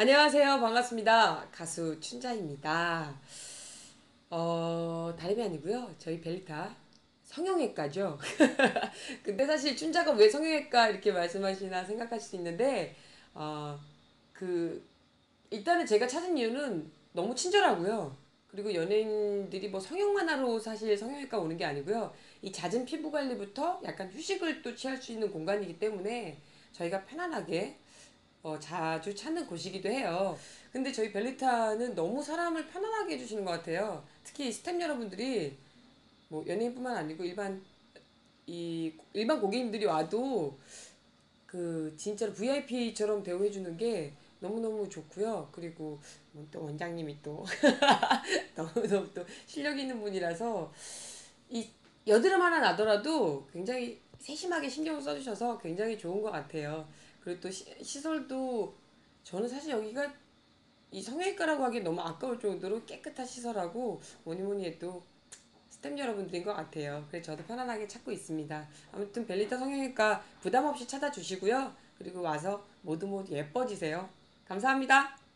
안녕하세요. 반갑습니다. 가수 춘자입니다. 어, 다름이 아니고요. 저희 벨리타 성형외과죠. 근데 사실 춘자가 왜 성형외과 이렇게 말씀하시나 생각하실 수 있는데, 어, 그, 일단은 제가 찾은 이유는 너무 친절하고요. 그리고 연예인들이 뭐 성형만 하러 사실 성형외과 오는 게 아니고요. 이 잦은 피부 관리부터 약간 휴식을 또 취할 수 있는 공간이기 때문에 저희가 편안하게 어, 자주 찾는 곳이기도 해요. 근데 저희 벨리타는 너무 사람을 편안하게 해주시는 것 같아요. 특히 스탭 여러분들이 뭐 연예인뿐만 아니고 일반 이 일반 고객님들이 와도 그 진짜로 VIP처럼 대우해 주는 게 너무너무 좋고요. 그리고 뭐또 원장님이 또 너무너무 또 실력 있는 분이라서 이 여드름 하나 나더라도 굉장히 세심하게 신경을 써주셔서 굉장히 좋은 것 같아요. 그리고 또 시, 시설도 저는 사실 여기가 이 성형외과라고 하기 너무 아까울 정도로 깨끗한 시설하고 뭐니 뭐니 해도 스탭 여러분들인 것 같아요. 그래서 저도 편안하게 찾고 있습니다. 아무튼 벨리타 성형외과 부담 없이 찾아주시고요. 그리고 와서 모두 모두 예뻐지세요. 감사합니다.